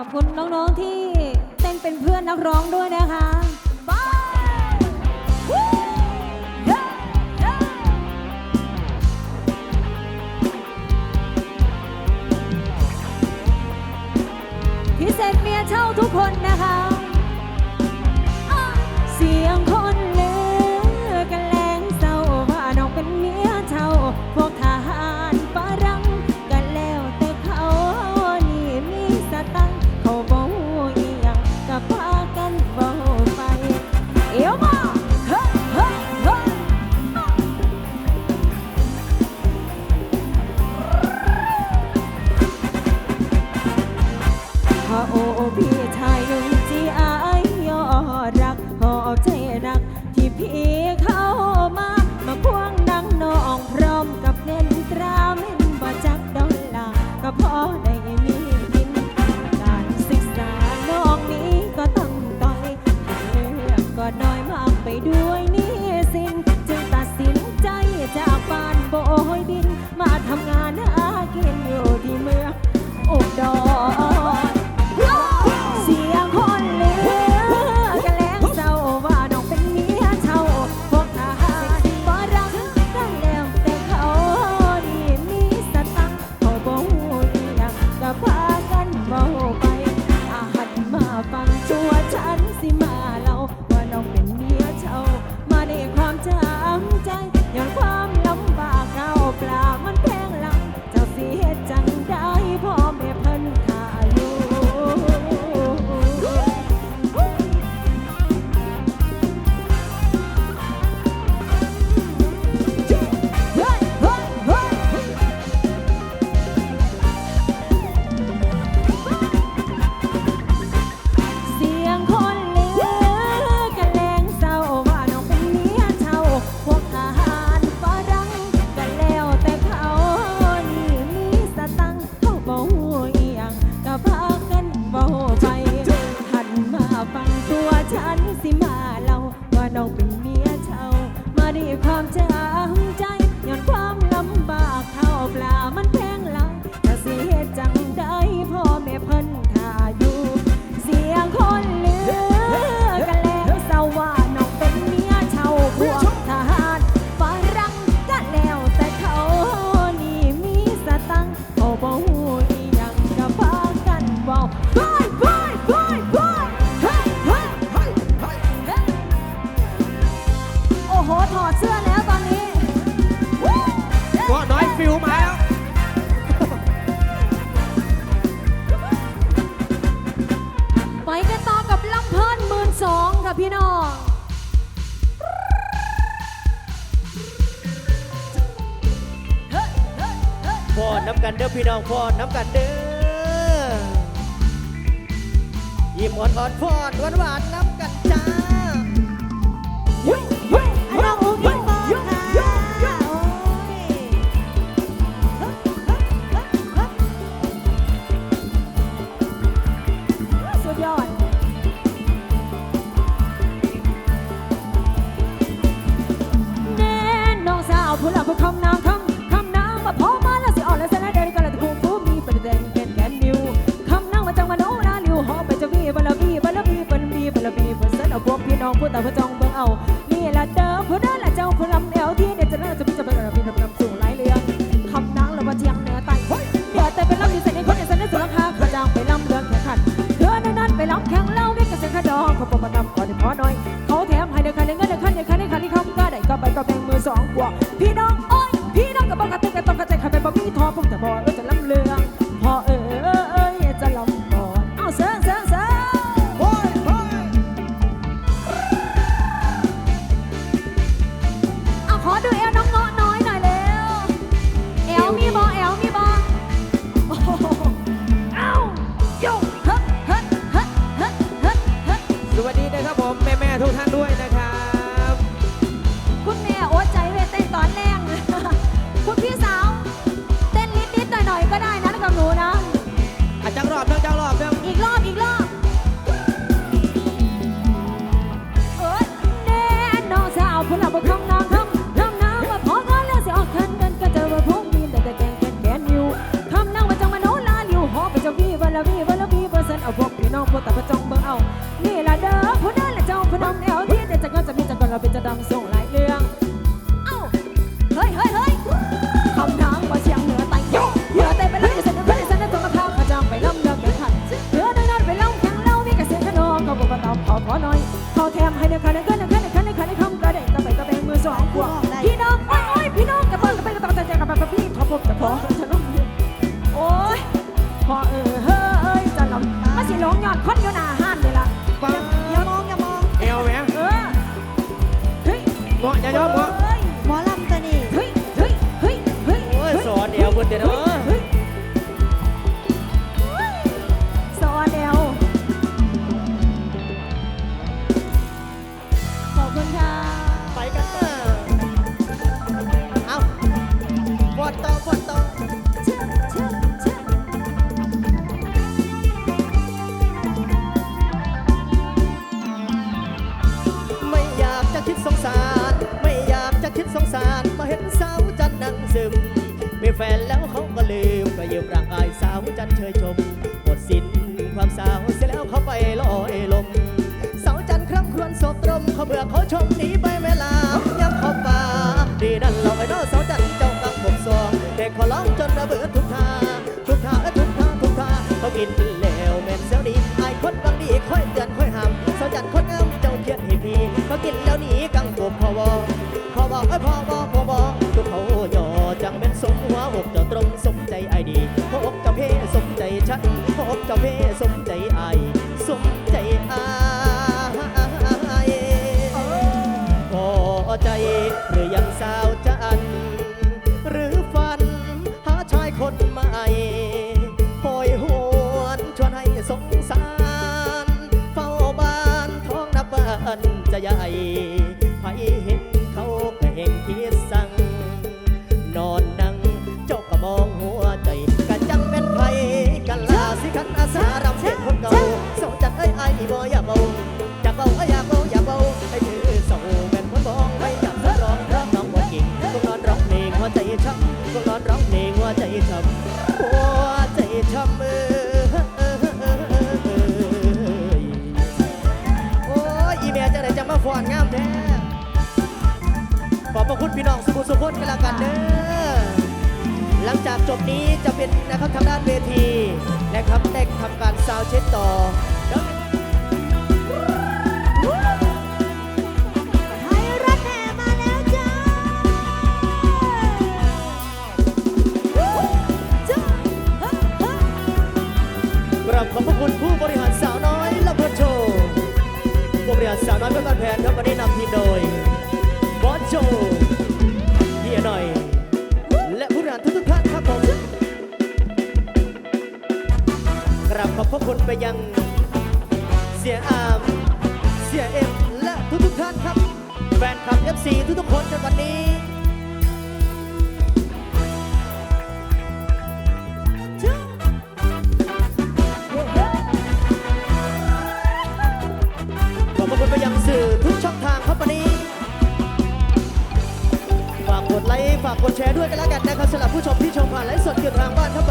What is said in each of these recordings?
ขอบคุณน้องๆที่เต้นเป็นเพื่อนนักร้องด้วยนะคะบายพิเศษเมียเช่าทุกคนนะคะ เสียง oh. พี่น้องพอน้ำกันเด้อยิ้มอ่อนๆพอดหวานหวๆน้ำกันจ้า แล้วแม่นเสียวดีไอ้คนบางดีค่อยเตือนค่อยห้ามสาวจันทร์คนงามเจ้าเทียนให้พี่เขากินแล้วหนีกังกบพอวอพอวอเอ้ยพอวอพอวอตัวเขาหย่อจังเป็นสมหัวอกเจ้าตรงสมใจไอ้ดีพออกเจ้าเพสมใจฉันพออกเจ้าเพส จันเอ้ยไอ้บ่อย่าเบาอยากเบาอยากเบาอยากเบาให้ถือเสาเป็นคนบองไม่อยากจะร้องร้องน้องบ่เก่งก็นอนร้องเพลงหัวใจช้ำก็นอนร้องเพลงหัวใจช้ำหัวใจช้ำเออโอ้ยอีเมียจะไหนจะมาฟอนงามแท้ขอบพระคุณพี่น้องสุขุสุขคนกันล้วกันเด้อหลังจากจบนี้จะเป็นนะครับทางด้านเวทีนะครับได้ทำการซาวเช็ดต่อ ราบขอบพระคุณผู้บริหารสาวน้อยและเพื่อนโชว์ผู้บริหารสาวน้อยเพื่อนบ้านแพนครับวันนี้นำทีมโดยบอสโจเฮียหน่อย และผู้บริหารทุกๆท่านครับผมกราบขอบพระคุณไปยังเสียอาม เสียเอ็มและทุกๆท่านครับ แฟนคลับ FC ทุกๆคนในวันนี้ ฝากกดแชร์ด้วยกันแล้วกันนะครับสำหรับผู้ชมที่ชมผ่านไลฟ์สดอยู่ทางบ้านครับ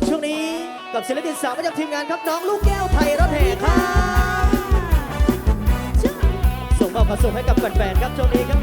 ในช่วงนี้กับศิลปินสาวประจำทีมงานครับน้องลูกแก้วไทยรถแห่ครับส่งมอบความสุขให้กับแฟนๆครับช่วงนี้ครับ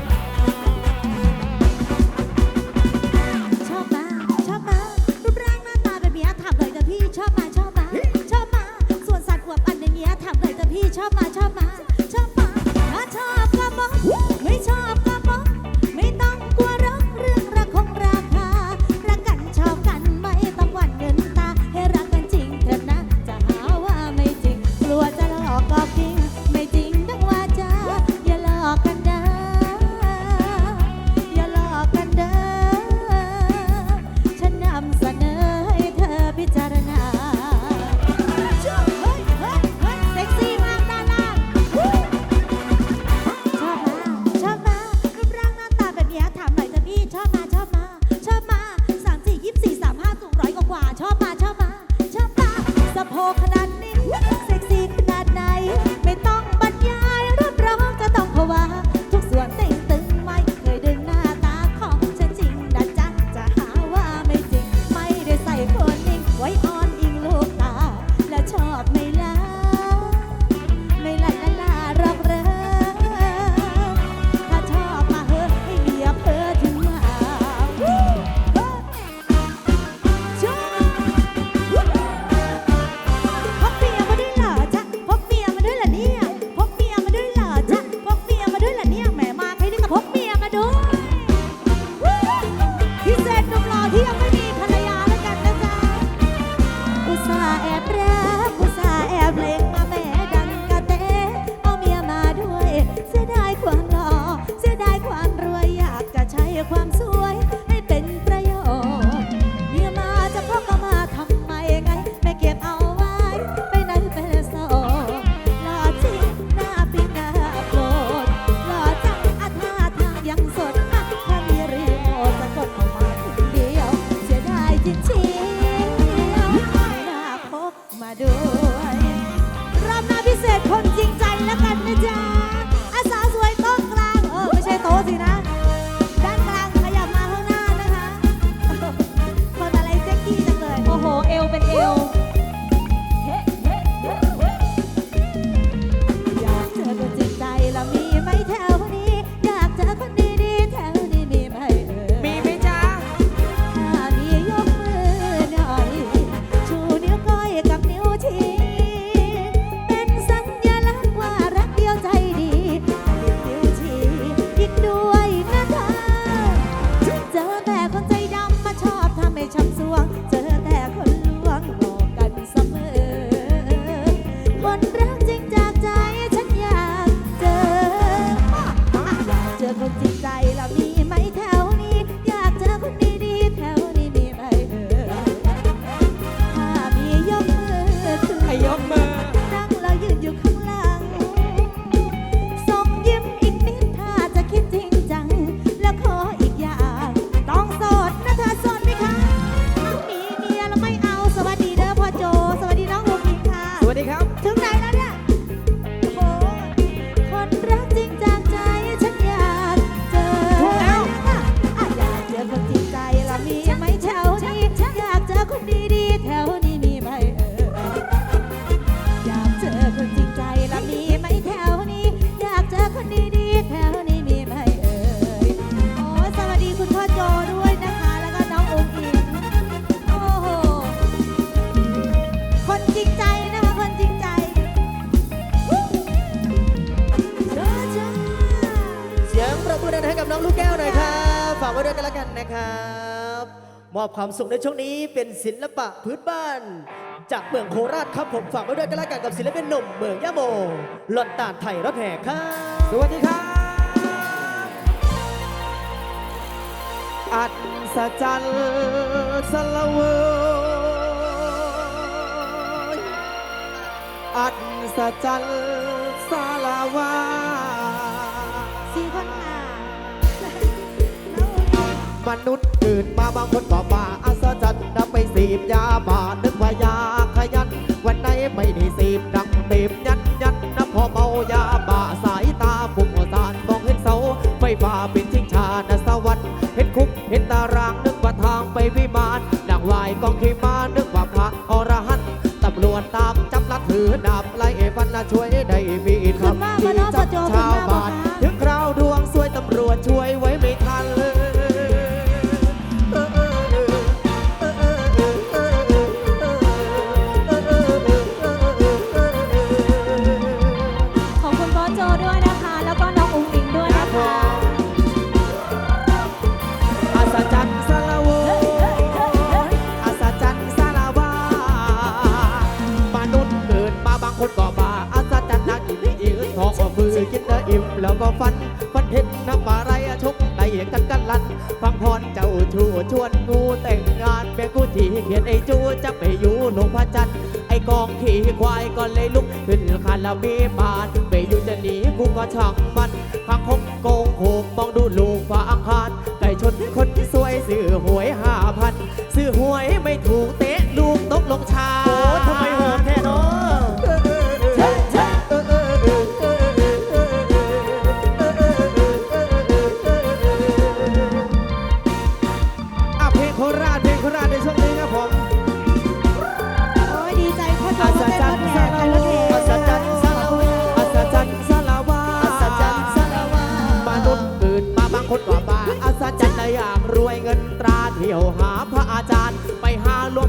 มอบความสุขในช่วงนี้เป็นศิลปะพื้นบ้าน จากเมืองโคราชครับผมฝากไว้ด้วยกันแล้วกันกับศิลปินหนุ่มเมืองยะโมหลอนตาดไทยรถแห่ครับสวัสดีครับอัศจรรย์สละเวยอัศจรรย์สาลาวาสี่คนค่ะมนุษย์ ตื่นมาบางคนก็มาอัศจรรย์นับไปสีบยาบานึกว่ายาขยัน วันไหนไม่ได้สีบดังเต็มยันยันนะพอเมายาบาสายตาปุ่มสารมองเห็นเสาไฟฟ้าเป็นชิงชาณสวรรค์เห็นคุกเห็นตารางนึกว่าทางไปวิมานนางวายกองขีมานึกว่าพระอรหันต์ตำรวจตามจับลัดถือดาบไล่ฟันนะช่วยได้มีขึ้นมาคำบ่ที่เนาะจับบ่โจชาวขึ้นมาบ่บ้านคะถึงคราวดวงสวยตำรวจช่วยไว้ อิ่มแล้วก็ฟันฟันเห็นน้ำปลาไหลชกไตกันกันลัน ฟังพรเจ้าชูชวนงูแต่งงานแม่กูที่เขียนไอ้จูจะไปอยู่หลวงพระจันทร์ไอ้กองขี่ควายก็เลยลุกขึ้นคันแล้วมีบานไปอยู่จะหนีกูก็ช่างมันพังคงโกงโขกมองดูลูกฟ้าอังคารไก่ชนคนสวยซื้อหวยห้าพันซื้อหวยไม่ถูกเตะลูกตกลงชา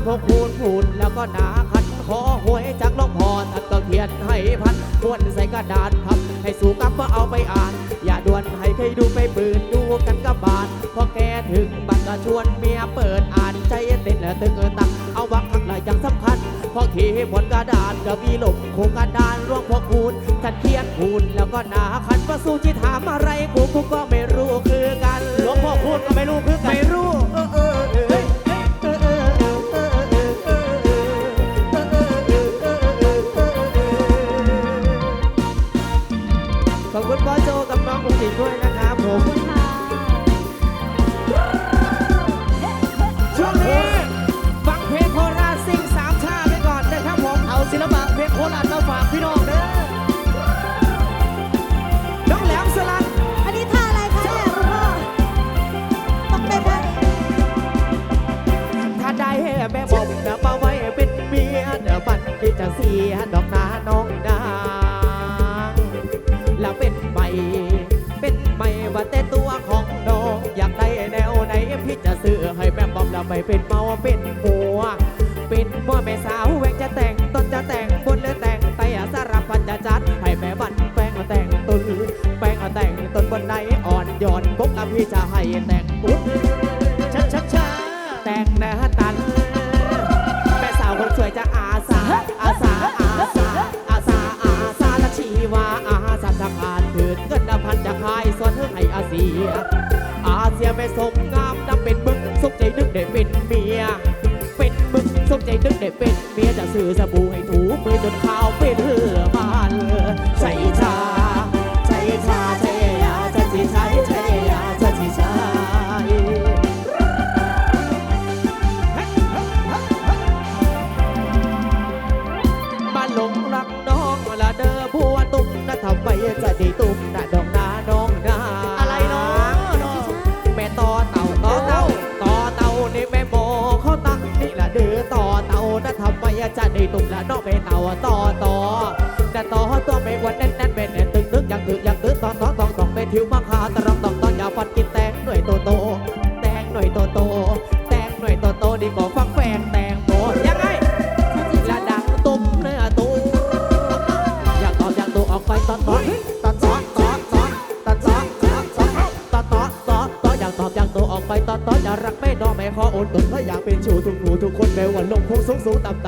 หาหลวงพ่อคูณพูนแล้วก็นาขันขอหวยจากหลวงพ่อท่านก็เขียนให้พันม้วนใส่กระดาษพับให้สู่กับว่าเอาไปอ่าน อย่าด่วนให้ใครดูไปปืนดูกันกับบานพอแกถึงบัตรก็ชวนเมียเปิดอ่านใจเต้นแล้วตึงตังเอาวักทักหลายอย่างสำคัญพอขี่บนกระดานก็มีหลบโครงกระดานหลวงพ่อคูณท่านเขียนคูณแล้วก็นาขันประสูที่ถามอะไรกูกูก็ไม่รู้คือกันหลวงพ่อพูดก็ไม่รู้ กับน้องกุ้งจิ๋งด้วยนะครับผมช่วงนี้ฟังเพลงโคราชซิ่งสามชาไปก่อนนะครับผม เอาศิลปะเพลงโคราชมาฝากพี่น้องเด้อน้องแหลมสลันอันนี้ท่าอะไรคะเนี่ยคุณพ่อต้องเต้นท่านี้ถ้าได้แม่บอกนะมาไว้เป็นเมียเดี๋ยวมันที่จะเสียดอก ล้วไม่เป็นเมาเป็นหัว เป็นมัวแม่สาวแหวงจะแต่งต้นจะแต่งบนเลือแต่งไตสารพันจะจัด ให้แม่บันแป้งแต่งตุนแป้งแต่งต้นบนไหนอ่อนโยนปุ๊บแล้วพี่จะให้แต่ง ทำไมจะได้ตุ้มละน้องแม่เต่าต่อต่อแต่ต่อตัวไม่วันแน่นแน่นเป็นแน่ตึงตึงอย่างตึงอย่างตึงตอนตอนตอนตอนไปทิวมาคาตะรองตองตอนอย่าฟันกินแตงหน่วยโตโตแตงหน่วยโตโตแตงหน่วยโตโตดีกว่าฟังแฟงแตงโมยังไงและดังตุ้มเนื้อตุ้มอยากตอบอยากตัวออกไปตอนตอนตอนตอนตอนตอนตอนตอนตอนตอนตอนตอนจะรักแม่น้องแม่ขออดทนเพราะอยากเป็นชูทุกผู้ทุกคนแม้ว่าลงคงสูงสูงต่ำต่ำ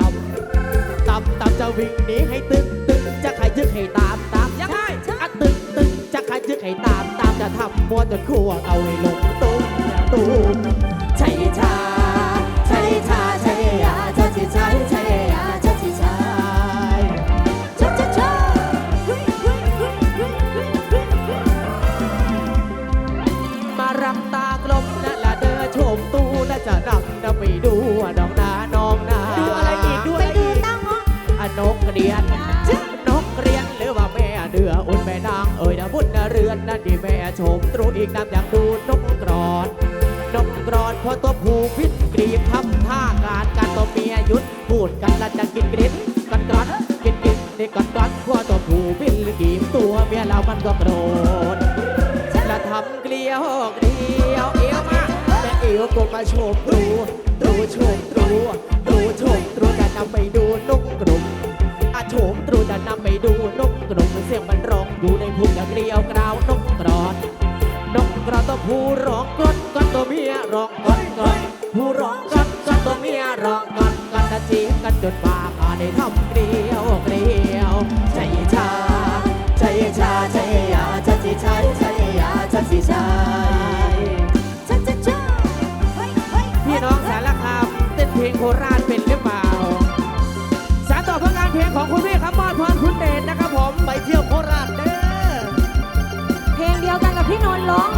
วิ่งหนีให้ตึงตึงจะใครยึกให้ตามตามยังไงอะตึงตึงจะใครยึกให้ตามตามจะทำมัวจนควงเอาให้ลงตุ้มตุ้มใช่ชาใช่ชาใช่ยาใช่ชิชาใช่ยาใช่ชิชาชอบชอบชอบเฮ้ยเฮ้ยเฮ้ยเฮ้ยเฮ้ยเฮ้ยเฮ้ยมารับตากลมนั่นละเด้อชมตู้และจะนำนะไปดูว่าน้อ รียนนกเรียนหรือว่าแม่เดืออุ่นแม่นางเอ่ยนะบุญนะเรือนนั่นดีแม่ชมตรูอีกนำอยากดูนกกรอนนกกรอนพอตัวผูกพิษกรีบทำท่าการการตัวเมียหยุดพูดกันและจะกินกริบกันกรอนกินกินนี่กันกรอนพอตัวผูกพิษกรีบตัวเมียเรามันก็โกรธและทำเกลียวเกลียวเอวมาแต่เอวก็มาชมตรูตรูชมตรูตรูชมตรูจะนำไปดูนก โชมตรูจะนำไปดูนกกลุ่มเสียงมันร้องอยู่ในพุ่งอย่างเกลียวกราว นกกรอน นกกรอนตัวผู้ร้องก้อนก้อนตัวเมียร้องก้อนก้อนผู้ร้องก้อนก้อนตัวเมียร้องก้อนก้นตะจีบกันจนป่าป่าได้ทำเกลียวเกลียวใจชาใจชาใจยาใจชาใจยาใจชาชอบชอบชอบเฮ้ยเฮ้ยพี่น้องสารคามเต้นเพลงโคราชเป็น ลงานเพลงของคุณพี่ครับมอดพรคุณเดชนะครับผม ไปเที่ยวโคราชเด้อเพลงเดียวกันกับพี่นนท์ร้อง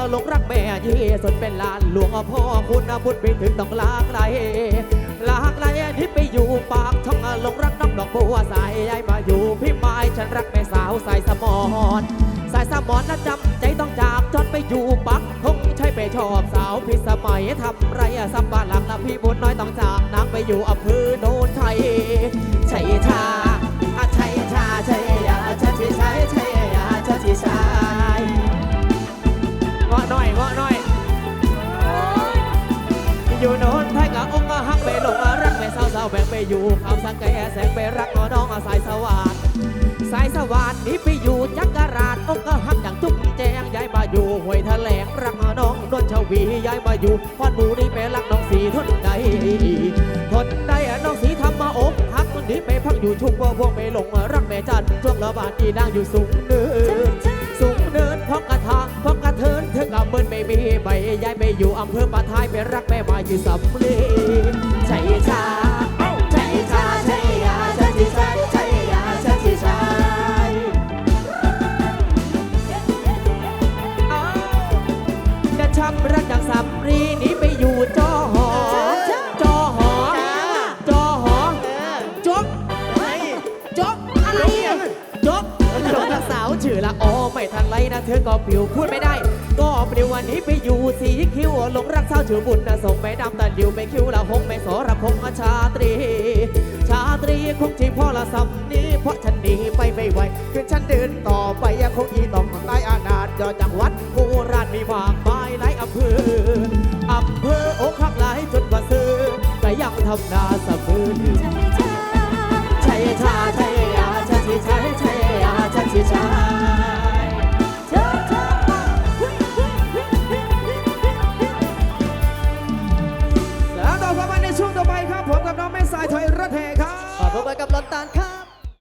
าหลงรักแม่ยี่สดเป็นลานหลวงพ่อคุณอาบุญไปถึงต้องลากไหลลากไหลที่ไปอยู่ปากช่องหลงรักน้องดอกบัวสายยายมาอยู่พี่ไม้ฉันรักแม่สาวสายสมอนสายสมอนนะจำใจต้องจากจนไปอยู่ปักคงใช่ไปชอบสาวพิสมัยทำไรอะสับบ้านหลังนะพี่บุญน้อยต้องจากนางไปอยู่อำเภอโนนชัยชัยชาอะชัยชาชัยยาชัยชัยชัยยาชัยชัยเงา หน่อยเงาะหน่อยอยู่โนนไทยกับองค์หักไปหลงรักไปเศร้าเศร้าแบ่งไปอยู่คำสังแกแสงไปรักน้องสายสวัสดสายสวัสดนี้ไปอยู่จักรราชองค์หักอย่างจุ๊บแจงย้ายมาอยู่ห้วยแถลงรักน้องนวลชวีย้ายมาอยู่พอดบูนี่ไปรักน้องสีทนใดทนได้น้องสีทำมาอกหักคนนี้ไปพักอยู่ชุกว่าพวกไปหลงรักแม่จันช่วงละบาทที่นางอยู่สูงเนื้อสูงเนินพอกระทาพอกระทิน เธอกับเบิ้นไม่มีใบย้ายไปอยู่อำเภอปะทายไปรักแม่มาอยู่สำลีชัยชาาวชื่อละออไม่ทันไรนะเธอก็ปิวพูดไม่ได้ ก็ปลิววันนี้ไปอยู่สีคิ้วหลงรักสาชื่อบุญนะส่งไปดำตันดิวไปคิ้วละหงไม่สรพงษ์ชาตรี ชาตรีคงที่พ่อละสำนี้เพราะฉันหนีไปไม่ไหวคือฉันเดินต่อไปยังคงอีต้องใต้อานาจยอจังหวัดโคราชมีมากมายหลายอำเภออำเภอโอกหักหลายจนว่าซื้อก็ยังทำนาสะบืน